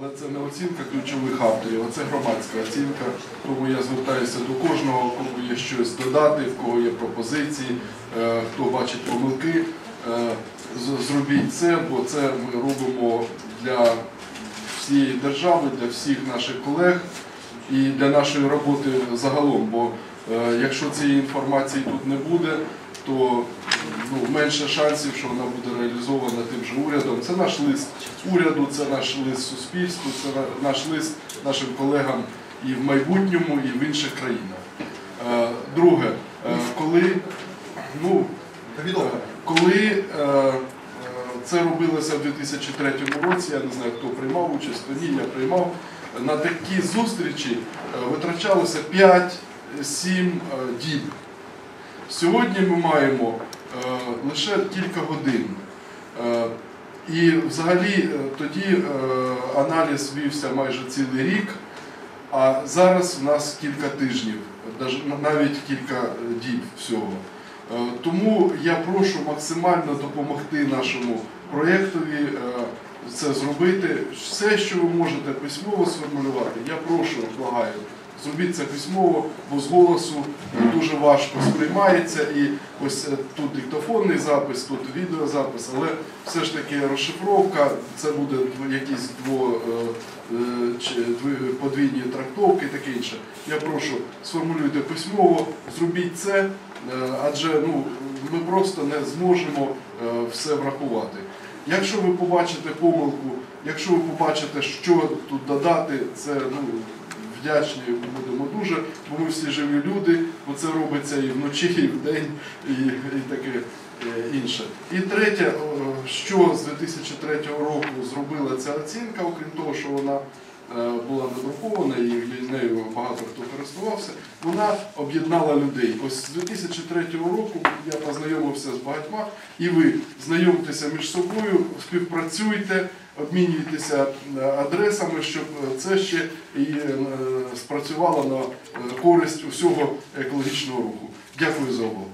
Але це не оцінка ключових авторів, а це громадська оцінка. Тому я звертаюся до кожного, кому є щось додати, в кого є пропозиції, е, хто бачить помилки. Е, зробіть це, бо це ми робимо для всієї держави, для всіх наших колег і для нашої роботи загалом. Бо е, якщо цієї інформації тут не буде то ну, менше шансів, що вона буде реалізована тим же урядом. Це наш лист уряду, це наш лист суспільству, це наш лист нашим колегам і в майбутньому, і в інших країнах. Е, Друге, е, коли ну, е, коли це робилося в 2003 році, я не знаю, хто приймав участь, то ні, я приймав. На такі зустрічі витрачалося 5-7 діб. Сьогодні ми маємо е, лише кілька годин. Е, і взагалі е, тоді е, аналіз вівся майже цілий рік, а зараз в нас кілька тижнів, навіть кілька е, діб всього. Е, Тому я прошу максимально допомогти нашому проєктові е, це зробити. Все, що ви можете письмово сформулювати, я прошу, благаю, зробіть це письмово, бо з голосу е, дуже важко сприймається. І ось е, тут диктофонний запис, тут відеозапис, але все ж таки розшифровка, це буде якісь дво, е, е, чи подвійні трактовки і таке інше. Я прошу, сформулюйте письмово, зробіть це, адже ну, ми просто не зможемо все врахувати. Якщо ви побачите помилку, якщо ви побачите, що тут додати, це ну, вдячні будемо дуже, бо ми всі живі люди, бо це робиться і вночі, і вдень, і, і таке е, інше. І третє, що з 2003 року зробила ця оцінка, окрім того, що вона була надрукована і нею багато хто користувався, вона об'єднала людей. Ось з 2003 року я познайомився з багатьма, і ви знайомтеся між собою, співпрацюйте, обмінюйтеся е, адресами, щоб е, це ще і е, спрацювало на е, користь усього екологічного руху. Дякую за увагу.